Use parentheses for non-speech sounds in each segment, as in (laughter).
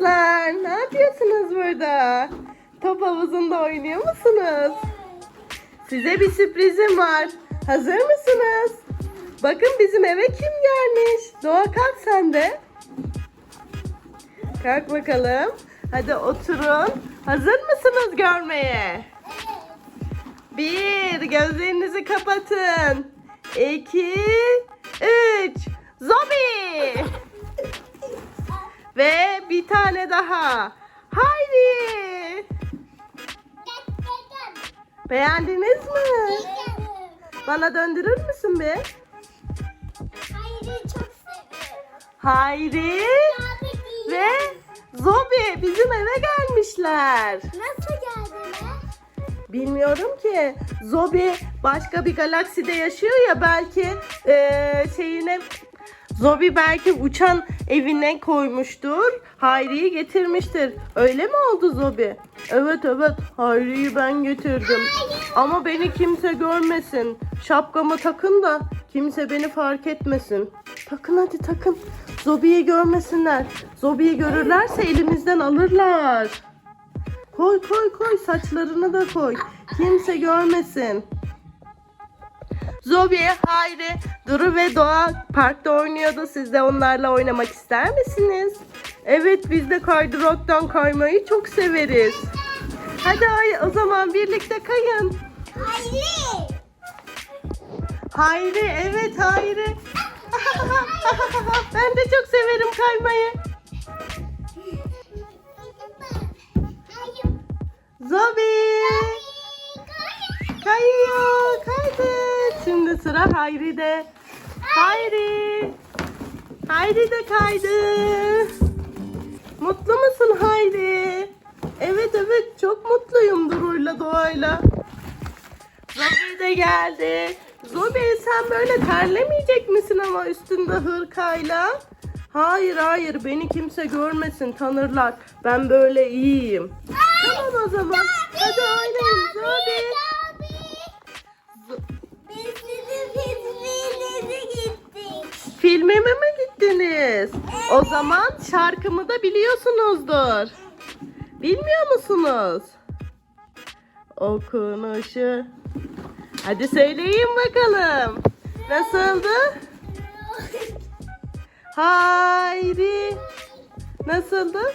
kızlar. Ne yapıyorsunuz burada? Top havuzunda oynuyor musunuz? Size bir sürprizim var. Hazır mısınız? Bakın bizim eve kim gelmiş? Doğa kalk sen de. Kalk bakalım. Hadi oturun. Hazır mısınız görmeye? Bir, gözlerinizi kapatın. İki, üç. Zombie. Ve bir tane daha. Haydi. Beğendiniz mi? Bana döndürür müsün bir? Hayri ve Zobi bizim eve gelmişler. Nasıl geldiler? Bilmiyorum ki. Zobi başka bir galakside yaşıyor ya belki eee, şeyine Zobi belki uçan evine koymuştur. Hayri'yi getirmiştir. Öyle mi oldu Zobi? Evet evet Hayri'yi ben getirdim. Ama beni kimse görmesin. Şapkamı takın da kimse beni fark etmesin. Takın hadi takın. Zobi'yi görmesinler. Zobi'yi görürlerse elimizden alırlar. Koy koy koy saçlarını da koy. Kimse görmesin. Zobi, Hayri, Duru ve Doğa parkta oynuyordu. Siz de onlarla oynamak ister misiniz? Evet biz de kaydıraktan kaymayı çok severiz. Hadi ay o zaman birlikte kayın. Hayri. Hayri evet Hayri. (laughs) ben de çok severim kaymayı. Zobi. Sıra Hayri'de. Hayri. Hayri de kaydı. Mutlu musun Hayri? Evet evet çok mutluyum Duru'yla Doğa'yla. Zobi de geldi. Zobi sen böyle terlemeyecek misin ama üstünde hırkayla? Hayır hayır beni kimse görmesin tanırlar. Ben böyle iyiyim. Tamam o zaman. Hadi oynayın Zobi. Filmime mi gittiniz? O zaman şarkımı da biliyorsunuzdur. Bilmiyor musunuz? Okunuşu. Hadi söyleyin bakalım. Nasıldı? Hayri. Nasıldı?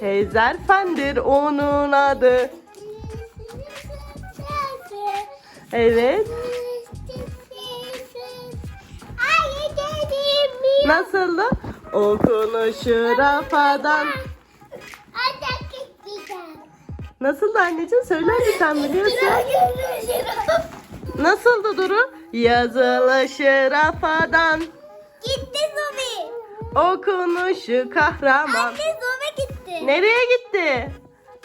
Teyzer Fendir onun adı. Evet. Nasıldı? Okunuşu rafadan. Nasıldı anneciğim? Söyle hadi sen biliyorsun. Nasıldı Duru? Yazılışı rafadan. Gitti Zobi. Okunuşu kahraman. Anne Zobi gitti. Nereye gitti?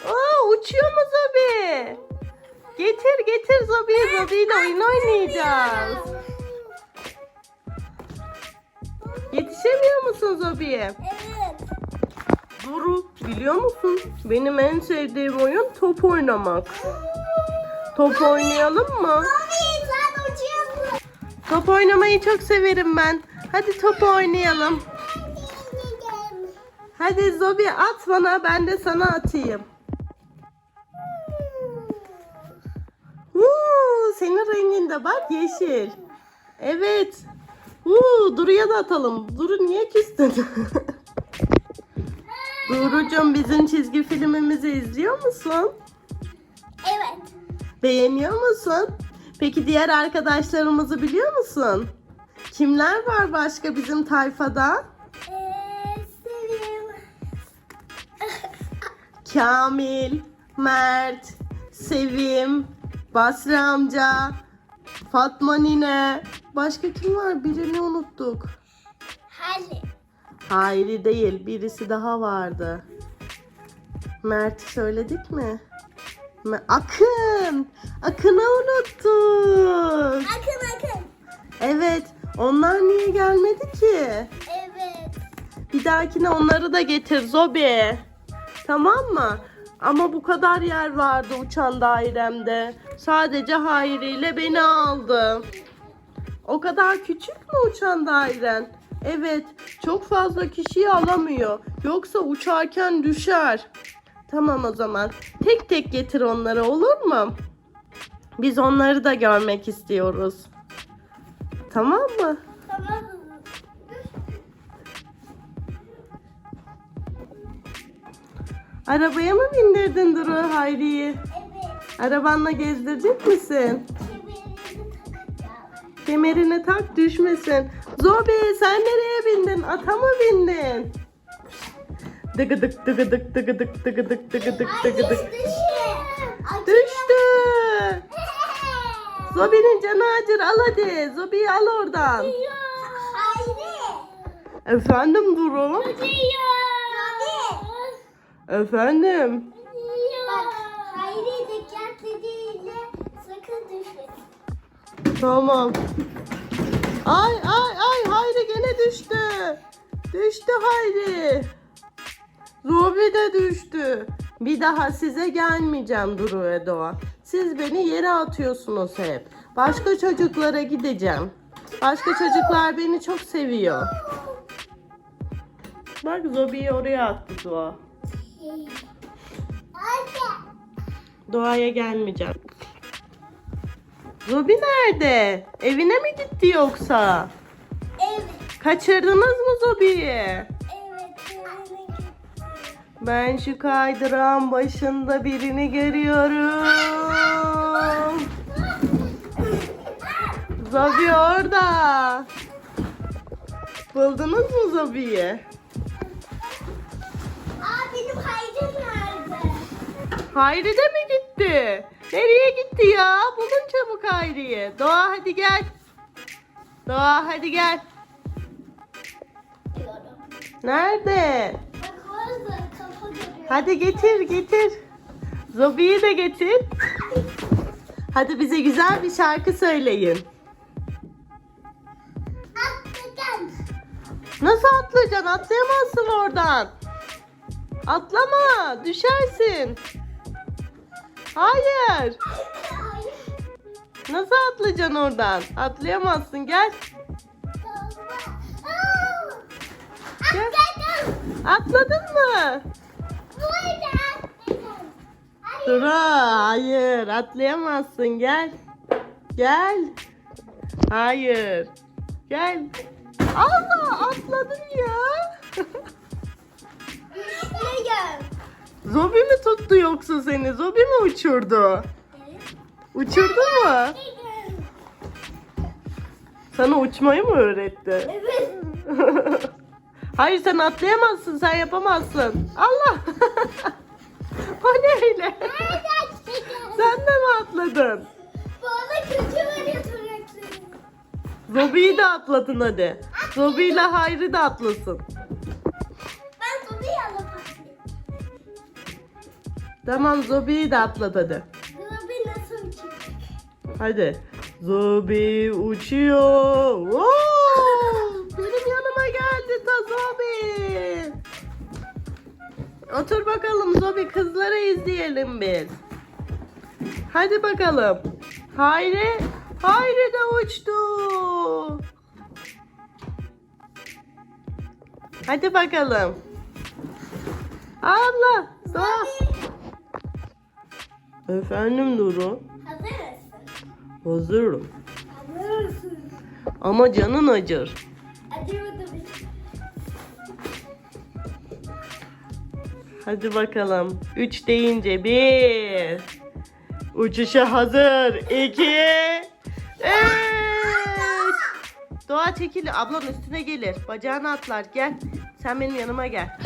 Aa, uçuyor mu Zobi? Getir getir Zobi'yi. Zobi ile oyun oynayacağız. Yetişemiyor musun Zobi'ye? Evet. Duru biliyor musun? Benim en sevdiğim oyun top oynamak. Top oynayalım mı? Top oynamayı çok severim ben. Hadi top oynayalım. Hadi Zobi at bana ben de sana atayım. Huu, senin renginde bak yeşil. Evet. Huu, Duru'ya da atalım. Duru niye küstün? (laughs) Duru'cum bizim çizgi filmimizi izliyor musun? Evet. Beğeniyor musun? Peki diğer arkadaşlarımızı biliyor musun? Kimler var başka bizim tayfada? Ee, Sevim. (laughs) Kamil, Mert, Sevim, Basri amca, Fatma nine. Başka kim var? Birini unuttuk. Hadi. Hayri değil, birisi daha vardı. Mert'i söyledik mi? Akın! Akın'ı unuttuk. Akın akın. Evet, onlar niye gelmedi ki? Evet. Bir dahakine onları da getir Zobi. Tamam mı? Ama bu kadar yer vardı uçan dairemde. Sadece Hayri ile beni aldı. O kadar küçük mü uçan dairen? Evet, çok fazla kişiyi alamıyor. Yoksa uçarken düşer. Tamam o zaman. Tek tek getir onları olur mu? Biz onları da görmek istiyoruz. Tamam mı? Tamam. Arabaya mı bindirdin Duru Hayri'yi? Evet. Arabanla gezdirecek misin? Kemerini tak düşmesin. Zobi sen nereye bindin? Ata mı bindin? Dıgıdık dıgıdık dıgıdık dıgıdık dıgıdık dıgıdık. Düştü. (laughs) Zobi'nin canı acır al hadi. Zobi'yi al oradan. Efendim Duru? Efendim? Tamam. Ay ay ay Hayri gene düştü. Düştü Hayri. Zobi de düştü. Bir daha size gelmeyeceğim Duru ve Doğa. Siz beni yere atıyorsunuz hep. Başka çocuklara gideceğim. Başka çocuklar beni çok seviyor. Bak Zobi'yi oraya attı Doğa. Doğaya gelmeyeceğim. Zobi nerede? Evine mi gitti yoksa? Evet. Kaçırdınız mı Zobi'yi? Evet. evine gitti. Ben şu kaydırağın başında birini görüyorum. Zobi orada. Buldunuz mu Zobi'yi? Aa benim Hayri nerede? Hayri de mi gitti? Nereye gitti ya? Bulun çabuk Hayri'yi. Doğa hadi gel. Doğa hadi gel. Nerede? Hadi getir getir. Zobi'yi de getir. Hadi bize güzel bir şarkı söyleyin. Atladım. Nasıl atlayacaksın? Atlayamazsın oradan. Atlama, düşersin. Hayır. Nasıl atlayacaksın oradan? Atlayamazsın. Gel. Gel. Atladın mı? Dura, hayır. Atlayamazsın. Gel. Gel. Hayır. Gel. Allah atladın ya. Düştüm. Zobi mi tuttu yoksa seni? Zobi mi uçurdu? Uçurdu mu? Sana uçmayı mı öğretti? Evet. (laughs) Hayır sen atlayamazsın, sen yapamazsın. Allah! (laughs) o ne öyle? sen de mi atladın? Bana kötü. Zobi'yi de atladın hadi. Zobi ile Hayri de atlasın. Tamam Zobi'yi de atlat hadi. Sobayı nasıl uçuyor? Hadi. Zobi uçuyor. (laughs) Benim yanıma geldi ta Zobi. Otur bakalım Zobi kızları izleyelim biz. Hadi bakalım. Hayri, Hayri de uçtu. Hadi bakalım. Allah. Doğa. Efendim Duru. Hazır mısın? Hazırım. Hazır mısın? Ama canın acır. Hadi bakalım. Hadi bakalım. Üç deyince bir. Uçuşa hazır. İki. Üç. Doğa çekil. Ablan üstüne gelir. Bacağını atlar. Gel. Sen benim yanıma gel.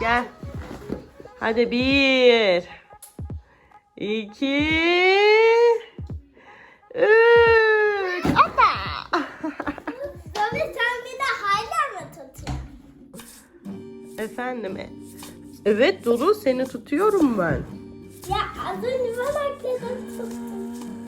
Gel. Hadi bir. iki, Üç. Hoppa. Sobi (laughs) sen bir de hala mı tutuyorsun? Efendim. e- Evet Duru seni tutuyorum ben. Ya az önce ben atladım.